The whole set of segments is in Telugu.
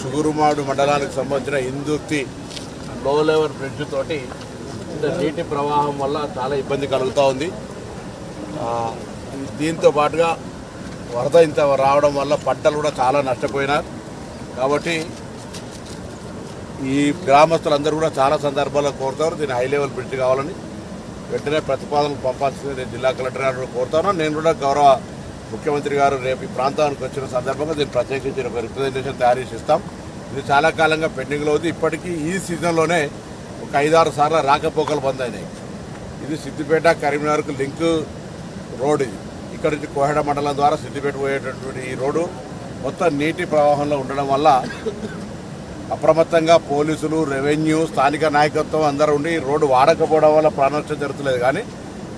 చుగురుమాడు మండలానికి సంబంధించిన ఇందుర్తి లో లెవెల్ బ్రిడ్జ్ తోటి ఇంత నీటి ప్రవాహం వల్ల చాలా ఇబ్బంది కలుగుతూ ఉంది. దీంతో పాటుగా వరద ఇంత రావడం వల్ల పంటలు కూడా చాలా నష్టపోయినారు. కాబట్టి ఈ గ్రామస్తులందరూ కూడా చాలా సందర్భాల్లో కోరుతారు దీన్ని హై లెవెల్ బ్రిడ్జ్ కావాలని. వెంటనే ప్రతిపాదనలు పంపాల్సింది నేను జిల్లా కలెక్టర్ గారు కోరుతాను. నేను కూడా గౌరవ ముఖ్యమంత్రి గారు రేపు ఈ ప్రాంతానికి వచ్చిన సందర్భంగా దీన్ని ప్రత్యేకించి ఒక రిప్రజెంటేషన్ తయారు చేసి ఇస్తాం. ఇది చాలా కాలంగా పెండింగ్లో ఉంది. ఇప్పటికీ ఈ సీజన్లోనే ఒక ఐదారు సార్లు రాకపోకలు బంద్ అయినాయి ఇది సిద్దిపేట కరీంనగర్కు లింక్ రోడ్ ఇది. ఇక్కడ నుంచి కోహెడ మండలం ద్వారా సిద్దిపేట పోయేటటువంటి ఈ రోడ్డు మొత్తం నీటి ప్రవాహంలో ఉండడం వల్ల అప్రమత్తంగా పోలీసులు రెవెన్యూ స్థానిక నాయకత్వం అందరూ ఉండి రోడ్డు వాడకపోవడం వల్ల ప్రాణనష్టం జరుగుతులేదు. కానీ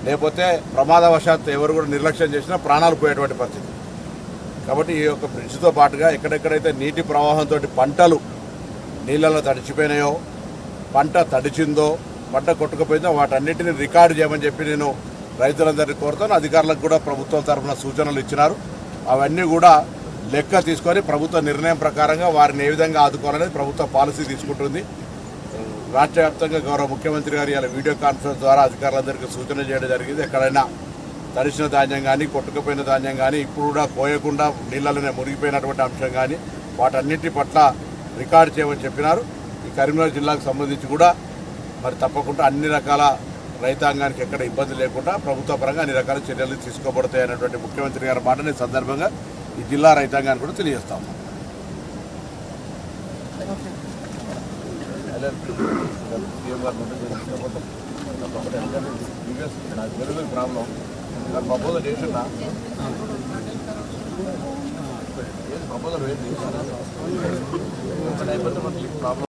లేకపోతే ప్రమాదవశాత్తు ఎవరు కూడా నిర్లక్ష్యం చేసినా ప్రాణాలు పోయేటువంటి పరిస్థితి. కాబట్టి ఈ యొక్క బ్రిడ్జ్తో పాటుగా ఎక్కడెక్కడైతే నీటి ప్రవాహంతో పంటలు నీళ్ళలో తడిచిపోయినాయో పంట తడిచిందో పంట కొట్టుకుపోయిందో వాటన్నిటిని రికార్డు చేయమని చెప్పి నేను రైతులందరినీ కోరుతాను. అధికారులకు కూడా ప్రభుత్వం తరఫున సూచనలు ఇచ్చినారు. అవన్నీ కూడా లెక్క తీసుకొని ప్రభుత్వ నిర్ణయం ప్రకారంగా వారిని ఏ విధంగా ఆదుకోవాలనేది ప్రభుత్వ పాలసీ తీసుకుంటుంది. రాష్ట్ర వ్యాప్తంగా గౌరవ ముఖ్యమంత్రి గారు ఇలా వీడియో కాన్ఫరెన్స్ ద్వారా అధికారులందరికీ సూచన చేయడం జరిగింది. ఎక్కడైనా తడిసిన ధాన్యం కానీ కొట్టుకుపోయిన ధాన్యం కానీ ఇప్పుడు కూడా కోయకుండా నీళ్ళలోనే మురిగిపోయినటువంటి అంశం కానీ వాటన్నిటి పట్ల రికార్డు చేయమని చెప్పినారు. ఈ కరీంనగర్ జిల్లాకు సంబంధించి కూడా మరి తప్పకుండా అన్ని రకాల రైతాంగానికి ఎక్కడ ఇబ్బంది లేకుండా ప్రభుత్వ పరంగా అన్ని రకాల చర్యలు తీసుకోబడతాయి అనేటువంటి ముఖ్యమంత్రి గారి మాటని ఈ సందర్భంగా ఈ జిల్లా రైతాంగాన్ని కూడా తెలియజేస్తాము. ప్రాబ్లం ప్రపోజల్ చేసిందా ప్రపోజల్ ఏంటి ప్రాబ్లం